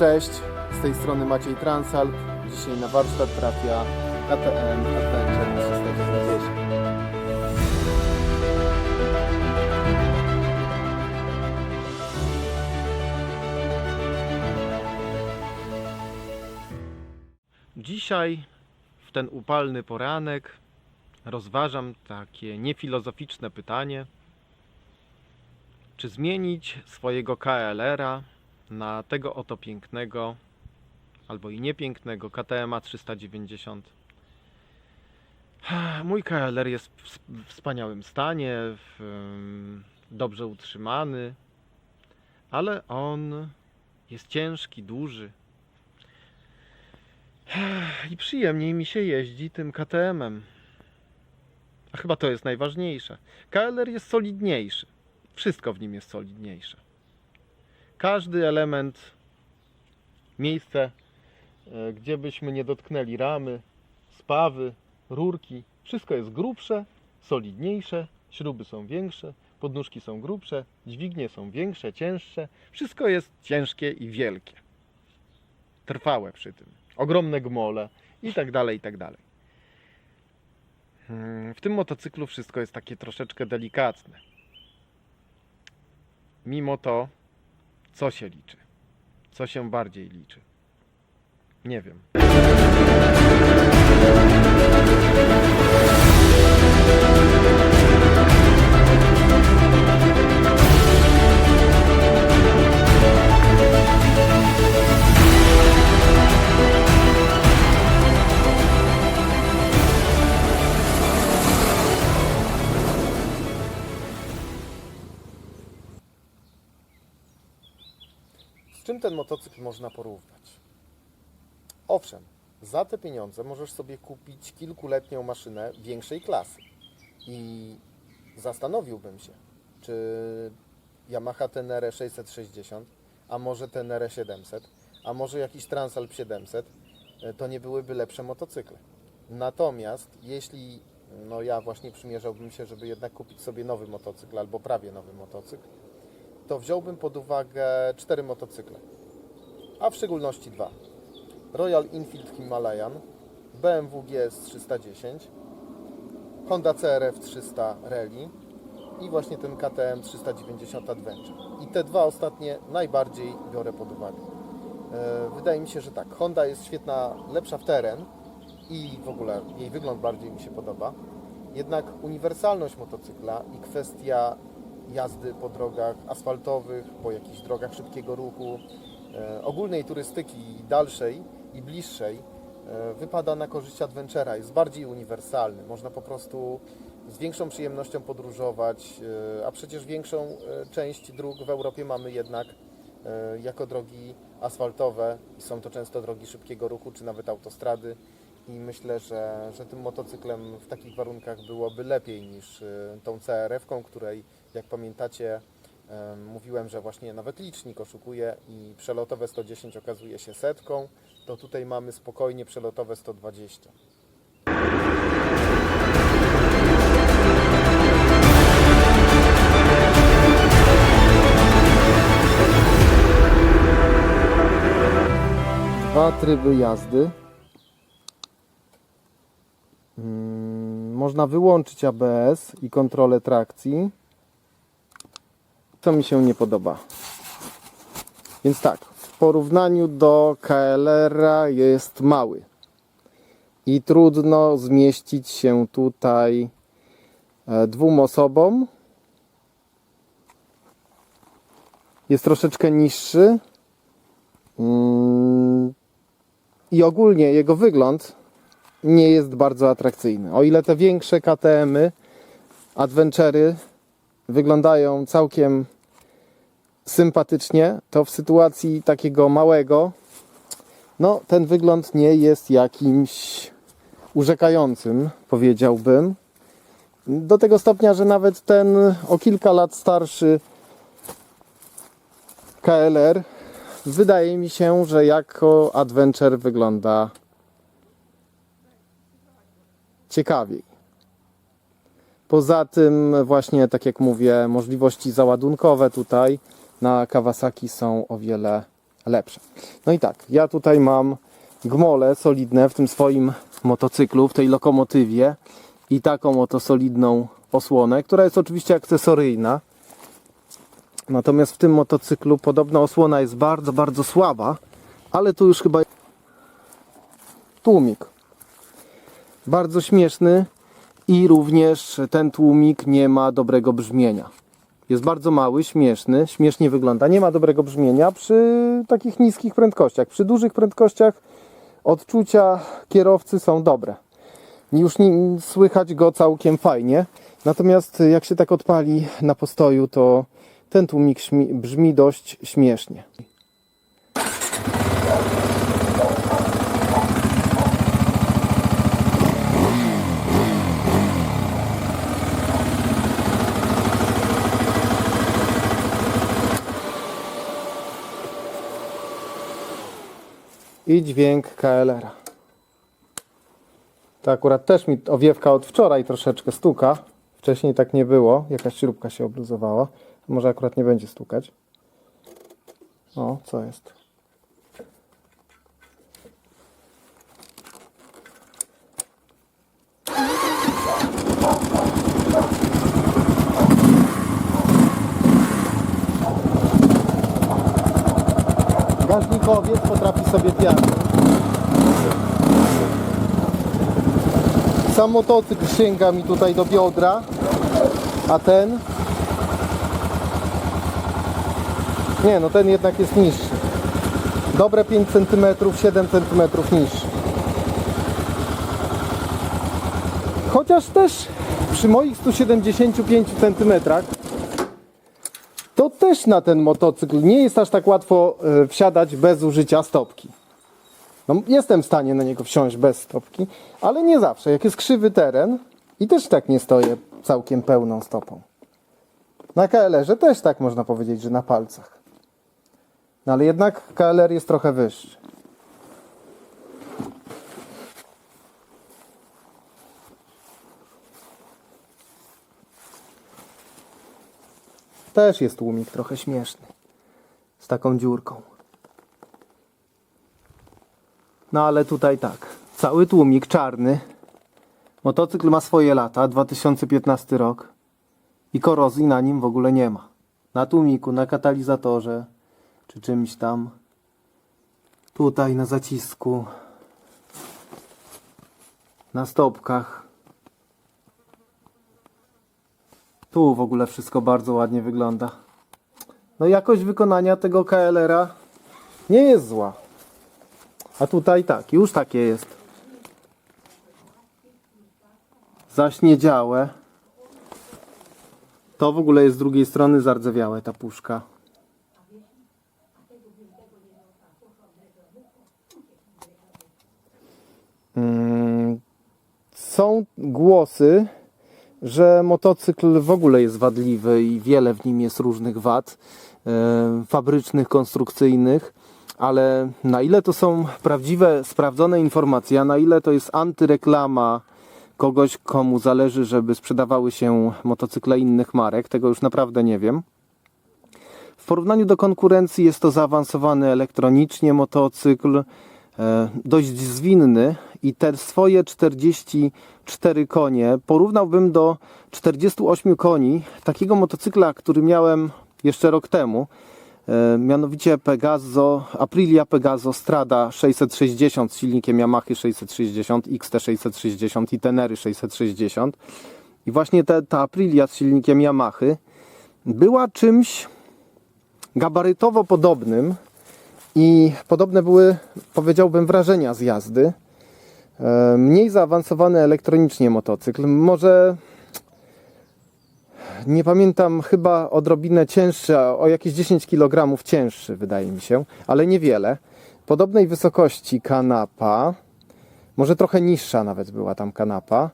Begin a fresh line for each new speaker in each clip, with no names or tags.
Cześć, z tej strony Maciej Transalp. Dzisiaj na warsztat trafia KTM Adventure 390. Dzisiaj, w ten upalny poranek, rozważam takie niefilozoficzne pytanie, czy zmienić swojego KLR-a na tego oto pięknego albo i niepięknego KTM 390. Mój KLR jest w wspaniałym stanie, w, dobrze utrzymany, ale on jest ciężki, duży. I przyjemniej mi się jeździ tym KTM-em. A chyba to jest najważniejsze. KLR jest solidniejszy. Wszystko w nim jest solidniejsze. Każdy element, miejsce, e, gdzie byśmy nie dotknęli ramy, spawy, rurki, wszystko jest grubsze, solidniejsze, śruby są większe, podnóżki są grubsze, dźwignie są większe, cięższe. Wszystko jest ciężkie i wielkie. Trwałe przy tym. Ogromne gmole i tak dalej, i tak dalej. Hmm, W tym motocyklu wszystko jest takie troszeczkę delikatne. Mimo to, co się liczy? Co się bardziej liczy? Nie wiem. Z czym ten motocykl można porównać? Owszem, za te pieniądze możesz sobie kupić kilkuletnią maszynę większej klasy. I zastanowiłbym się, czy Yamaha Tenere 660, a może Tenere 700, a może jakiś Transalp 700, e, to nie byłyby lepsze motocykle. Natomiast jeśli no ja właśnie przymierzałbym się, żeby jednak kupić sobie nowy motocykl albo prawie nowy motocykl, to wziąłbym pod uwagę cztery motocykle, a w szczególności dwa. Royal Enfield Himalayan, BMW GS 310, Honda CRF 300 Rally i właśnie ten KTM 390 Adventure. I te dwa ostatnie najbardziej biorę pod uwagę. E, Wydaje mi się, że tak, Honda jest świetna, lepsza w teren i w ogóle jej wygląd bardziej mi się podoba. Jednak uniwersalność motocykla i kwestia jazdy po drogach asfaltowych, po jakichś drogach szybkiego ruchu, e, ogólnej turystyki dalszej i bliższej e, wypada na korzyść Adventure'a. Jest bardziej uniwersalny. Można po prostu z większą przyjemnością podróżować, e, a przecież większą część dróg w Europie mamy jednak jako drogi asfaltowe są to często drogi szybkiego ruchu, czy nawet autostrady i myślę, że, że tym motocyklem w takich warunkach byłoby lepiej niż y, tą CRF-ką, której jak pamiętacie em, mówiłem, że właśnie nawet licznik oszukuje i przelotowe 110 okazuje się setką, to tutaj mamy spokojnie przelotowe 120. Dwa tryby jazdy. Można wyłączyć ABS i kontrolę trakcji. To mi się nie podoba. Więc tak, w porównaniu do KLR-a jest mały. I trudno zmieścić się tutaj e, dwóm osobom. Jest troszeczkę niższy. Mm, I ogólnie jego wygląd nie jest bardzo atrakcyjny. O ile te większe KTM-y, Adventury wyglądają całkiem sympatycznie, to w sytuacji takiego małego, no ten wygląd nie jest jakimś urzekającym, powiedziałbym. Do tego stopnia, że nawet ten o kilka lat starszy KLR wydaje mi się, że jako Adventure wygląda ciekawiej. Poza tym, właśnie tak jak mówię, możliwości załadunkowe tutaj na Kawasaki są o wiele lepsze. No i tak, ja tutaj mam gmole solidne w tym swoim motocyklu, w tej lokomotywie i taką oto solidną osłonę, która jest oczywiście akcesoryjna. Natomiast w tym motocyklu podobna osłona jest bardzo, bardzo słaba, ale tu już chyba tłumik. Bardzo śmieszny i również ten tłumik nie ma dobrego brzmienia. Jest bardzo mały, śmieszny, śmiesznie wygląda. Nie ma dobrego brzmienia przy takich niskich prędkościach. Przy dużych prędkościach odczucia kierowcy są dobre. Już nie, słychać go całkiem fajnie. Natomiast jak się tak odpali na postoju, to ten tłumik brzmi dość śmiesznie. I dźwięk KLR-a. To akurat też mi owiewka od wczoraj troszeczkę stuka. Wcześniej tak nie było. Jakaś śrubka się obluzowała. Może akurat nie będzie stukać. O, co jest? Gaźnikowiec potrafi sobie piarnić. Sam motocykl sięga mi tutaj do biodra, a ten... Nie, no ten jednak jest niższy. Dobre 5 cm, 7 cm niższy. Chociaż też przy moich 175 cm też na ten motocykl nie jest aż tak łatwo e, wsiadać bez użycia stopki. No, jestem w stanie na niego wsiąść bez stopki, ale nie zawsze. Jak jest krzywy teren i też tak nie stoję całkiem pełną stopą. Na KLR-ze też tak można powiedzieć, że na palcach. No ale jednak KLR jest trochę wyższy. Też jest tłumik trochę śmieszny. Z taką dziurką. No ale tutaj tak. Cały tłumik czarny. Motocykl ma swoje lata, 2015 rok. I korozji na nim w ogóle nie ma. Na tłumiku, na katalizatorze, czy czymś tam. Tutaj na zacisku. Na stopkach. Tu w ogóle wszystko bardzo ładnie wygląda. No jakość wykonania tego KLR-a nie jest zła. A tutaj tak, już takie jest. Zaśniedziałe. To w ogóle jest z drugiej strony zardzewiałe ta puszka. Mm, Są głosy, że motocykl w ogóle jest wadliwy i wiele w nim jest różnych wad e, fabrycznych, konstrukcyjnych, ale na ile to są prawdziwe, sprawdzone informacje, a na ile to jest antyreklama kogoś, komu zależy, żeby sprzedawały się motocykle innych marek, tego już naprawdę nie wiem. W porównaniu do konkurencji jest to zaawansowany elektronicznie motocykl, e, dość zwinny i te swoje 44 konie porównałbym do 48 koni takiego motocykla, który miałem jeszcze rok temu. E, Mianowicie Pegaso, Aprilia Pegaso Strada 660 z silnikiem Yamaha 660, XT660 i Tenery 660. I właśnie te, ta Aprilia z silnikiem Yamaha była czymś gabarytowo podobnym i podobne były, powiedziałbym, wrażenia z jazdy. E, Mniej zaawansowany elektronicznie motocykl, może nie pamiętam, chyba odrobinę cięższy, o jakieś 10 kg cięższy, wydaje mi się, ale niewiele. Podobnej wysokości kanapa, może trochę niższa nawet była tam kanapa.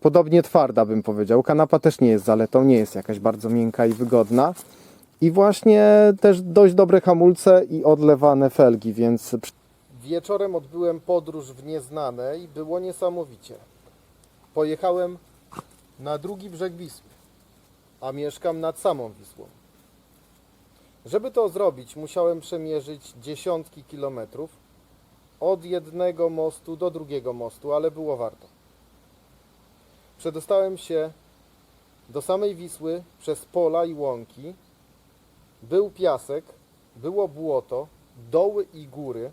Podobnie twarda bym powiedział. Kanapa też nie jest zaletą, nie jest jakaś bardzo miękka i wygodna. I właśnie też dość dobre hamulce i odlewane felgi, więc. Wieczorem odbyłem podróż w nieznane i było niesamowicie. Pojechałem na drugi brzeg Wisły, a mieszkam nad samą Wisłą. Żeby to zrobić, musiałem przemierzyć dziesiątki kilometrów od jednego mostu do drugiego mostu, ale było warto. Przedostałem się do samej Wisły przez pola i łąki. Był piasek, było błoto, doły i góry.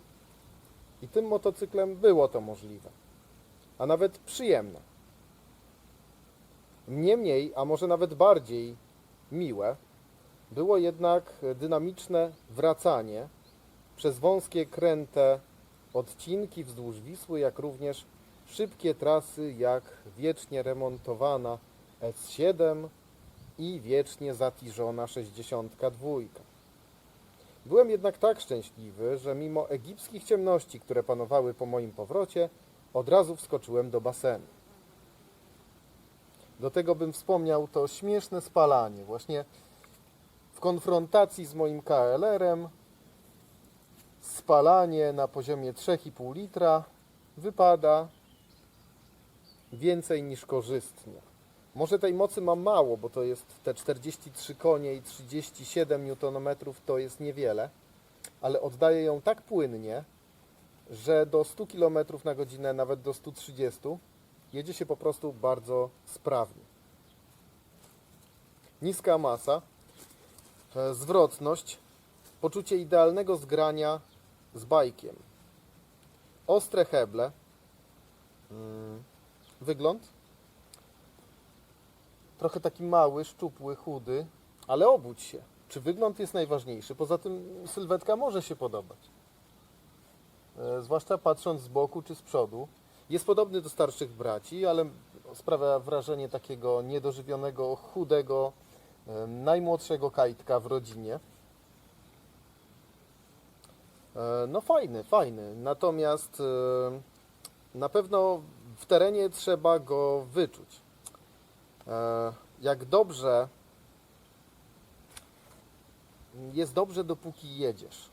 I tym motocyklem było to możliwe, a nawet przyjemne. Niemniej, a może nawet bardziej miłe, było jednak dynamiczne wracanie przez wąskie, kręte odcinki wzdłuż Wisły, jak również szybkie trasy, jak wiecznie remontowana S7 i wiecznie zatiżona 62. Byłem jednak tak szczęśliwy, że mimo egipskich ciemności, które panowały po moim powrocie, od razu wskoczyłem do basenu. Do tego bym wspomniał to śmieszne spalanie, właśnie w konfrontacji z moim KLR-em. Spalanie na poziomie 3,5 litra wypada więcej niż korzystnie. Może tej mocy mam mało, bo to jest te 43 konie i 37 Nm to jest niewiele, ale oddaję ją tak płynnie, że do 100 km na godzinę, nawet do 130 jedzie się po prostu bardzo sprawnie. Niska masa, e, zwrotność, poczucie idealnego zgrania z bajkiem. Ostre heble, mm, wygląd trochę taki mały, szczupły, chudy, ale obudź się. Czy wygląd jest najważniejszy? Poza tym sylwetka może się podobać. E, zwłaszcza patrząc z boku czy z przodu. Jest podobny do starszych braci, ale sprawia wrażenie takiego niedożywionego, chudego, e, najmłodszego kajtka w rodzinie. E, No fajny, fajny. Natomiast e, na pewno w terenie trzeba go wyczuć. E, Jak dobrze jest dobrze, dopóki jedziesz.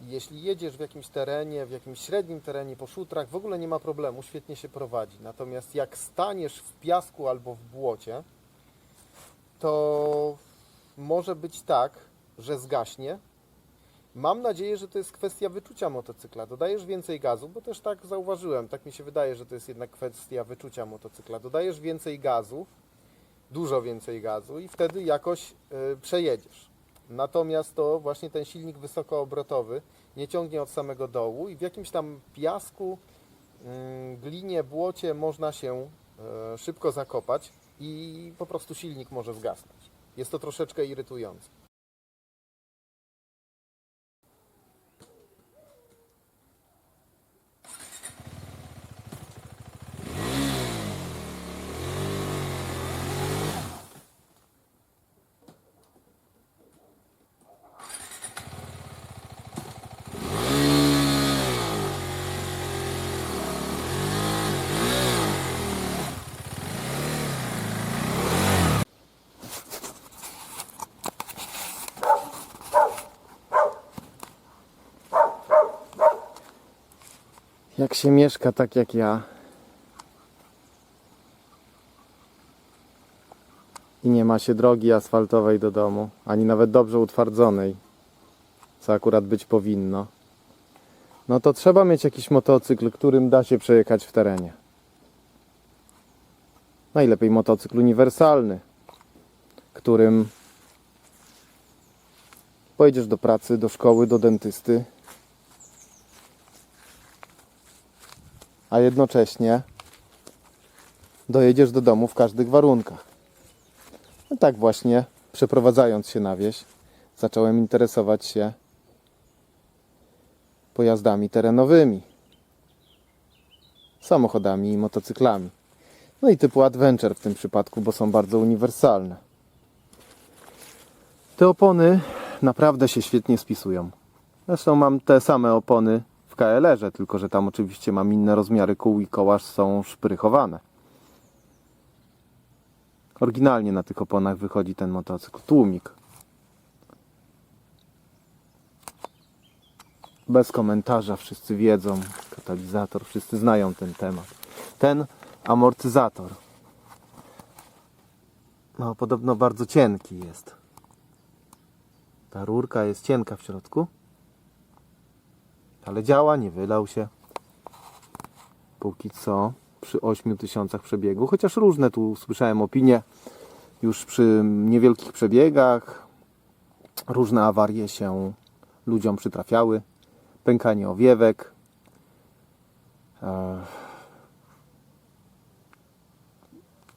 Jeśli jedziesz w jakimś terenie, w jakimś średnim terenie, po szutrach, w ogóle nie ma problemu, świetnie się prowadzi. Natomiast jak staniesz w piasku albo w błocie, to może być tak, że zgaśnie. Mam nadzieję, że to jest kwestia wyczucia motocykla. Dodajesz więcej gazu, bo też tak zauważyłem, tak mi się wydaje, że to jest jednak kwestia wyczucia motocykla. Dodajesz więcej gazu, dużo więcej gazu i wtedy jakoś y, przejedziesz. Natomiast to właśnie ten silnik wysokoobrotowy nie ciągnie od samego dołu i w jakimś tam piasku, ym, glinie, błocie można się e, szybko zakopać i po prostu silnik może zgasnąć. Jest to troszeczkę irytujące. Jak się mieszka tak jak ja i nie ma się drogi asfaltowej do domu, ani nawet dobrze utwardzonej, co akurat być powinno, no to trzeba mieć jakiś motocykl, którym da się przejechać w terenie. Najlepiej motocykl uniwersalny, którym pojedziesz do pracy, do szkoły, do dentysty, a jednocześnie dojedziesz do domu w każdych warunkach. No tak właśnie, przeprowadzając się na wieś, zacząłem interesować się pojazdami terenowymi, samochodami i motocyklami. No i typu adventure w tym przypadku, bo są bardzo uniwersalne. Te opony naprawdę się świetnie spisują. Zresztą mam te same opony w KLR-ze, tylko że tam oczywiście mam inne rozmiary kół i koła są szprychowane. Oryginalnie na tych oponach wychodzi ten motocykl. Tłumik. Bez komentarza, wszyscy wiedzą. Katalizator, wszyscy znają ten temat. Ten amortyzator. No, podobno bardzo cienki jest. Ta rurka jest cienka w środku. Ale działa, nie wylał się. Póki co przy 8000 przebiegu, chociaż różne tu słyszałem opinie już przy niewielkich przebiegach. Różne awarie się ludziom przytrafiały. Pękanie owiewek.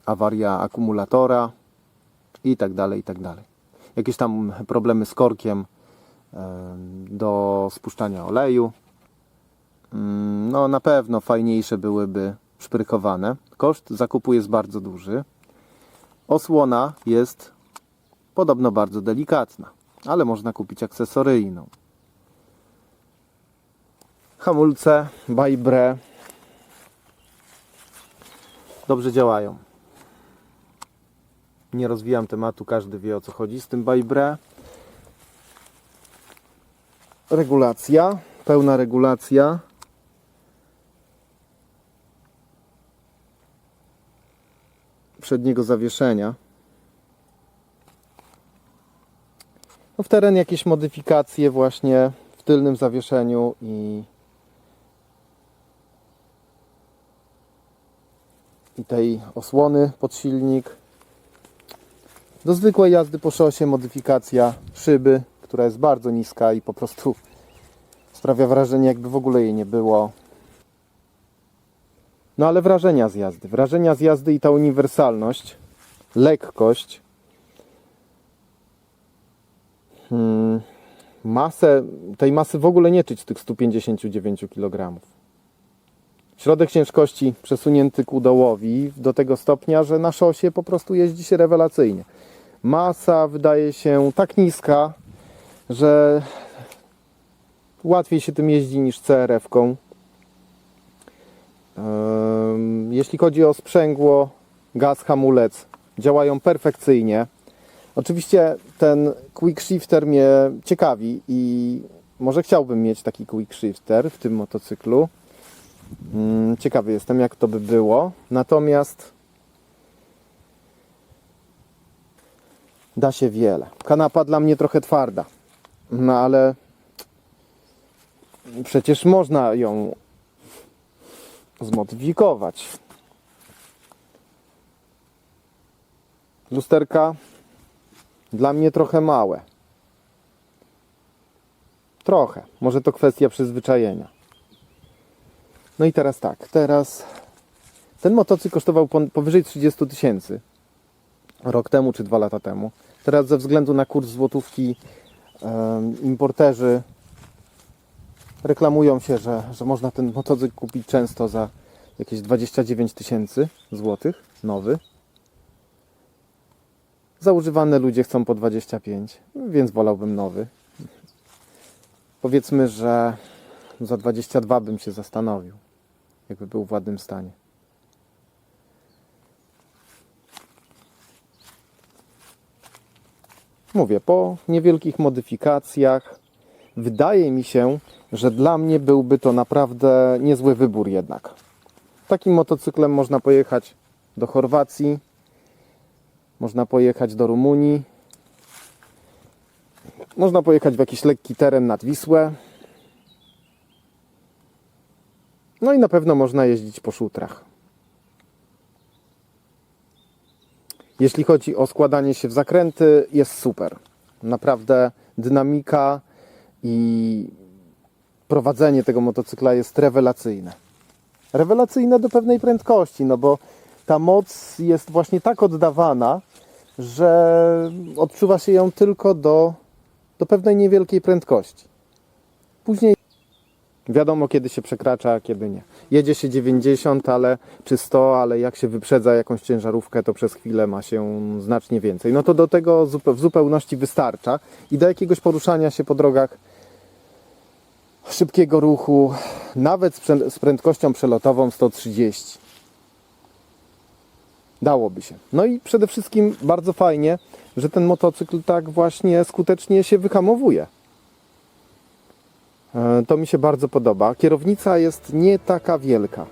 Awaria akumulatora i tak dalej, i tak dalej. Jakieś tam problemy z korkiem do spuszczania oleju. Mm, No, na pewno fajniejsze byłyby szprychowane. Koszt zakupu jest bardzo duży. Osłona jest podobno bardzo delikatna, ale można kupić akcesoryjną. Hamulce Bybre dobrze działają. Nie rozwijam tematu, każdy wie o co chodzi z tym Bybre. Regulacja, pełna regulacja. przedniego zawieszenia. No w teren jakieś modyfikacje właśnie w tylnym zawieszeniu i i tej osłony pod silnik. Do zwykłej jazdy po szosie modyfikacja szyby, która jest bardzo niska i po prostu sprawia wrażenie jakby w ogóle jej nie było. No ale wrażenia z jazdy. Wrażenia z jazdy i ta uniwersalność, lekkość, hmm, masę, tej masy w ogóle nie czuć tych 159 kg. Środek ciężkości przesunięty ku dołowi do tego stopnia, że na szosie po prostu jeździ się rewelacyjnie. Masa wydaje się tak niska, że łatwiej się tym jeździ niż CRF-ką. Ym, Jeśli chodzi o sprzęgło, gaz, hamulec, działają perfekcyjnie. Oczywiście ten quick shifter mnie ciekawi i może chciałbym mieć taki quick shifter w tym motocyklu. Ym, Ciekawy jestem, jak to by było. Natomiast da się wiele. Kanapa dla mnie trochę twarda, no ale przecież można ją zmodyfikować. Lusterka dla mnie trochę małe. Trochę. Może to kwestia przyzwyczajenia. No i teraz tak. Teraz ten motocykl kosztował powyżej 30 tysięcy. Rok temu czy dwa lata temu. Teraz ze względu na kurs złotówki importerzy reklamują się, że, że można ten motocykl kupić często za jakieś 29 tysięcy złotych, nowy. Za używane ludzie chcą po 25, więc wolałbym nowy. Powiedzmy, że za 22 bym się zastanowił, jakby był w ładnym stanie. Mówię, po niewielkich modyfikacjach wydaje mi się, że dla mnie byłby to naprawdę niezły wybór jednak. Takim motocyklem można pojechać do Chorwacji, można pojechać do Rumunii, można pojechać w jakiś lekki teren nad Wisłę. No i na pewno można jeździć po szutrach. Jeśli chodzi o składanie się w zakręty, jest super. Naprawdę dynamika i prowadzenie tego motocykla jest rewelacyjne. Rewelacyjne do pewnej prędkości, no bo ta moc jest właśnie tak oddawana, że odczuwa się ją tylko do, do pewnej niewielkiej prędkości. Później wiadomo, kiedy się przekracza, a kiedy nie. Jedzie się 90 ale, czy 100, ale jak się wyprzedza jakąś ciężarówkę, to przez chwilę ma się znacznie więcej. No to do tego w zupełności wystarcza i do jakiegoś poruszania się po drogach szybkiego ruchu, nawet z prędkością przelotową 130. Dałoby się. No i przede wszystkim bardzo fajnie, że ten motocykl tak właśnie skutecznie się wyhamowuje. E, To mi się bardzo podoba. Kierownica jest nie taka wielka.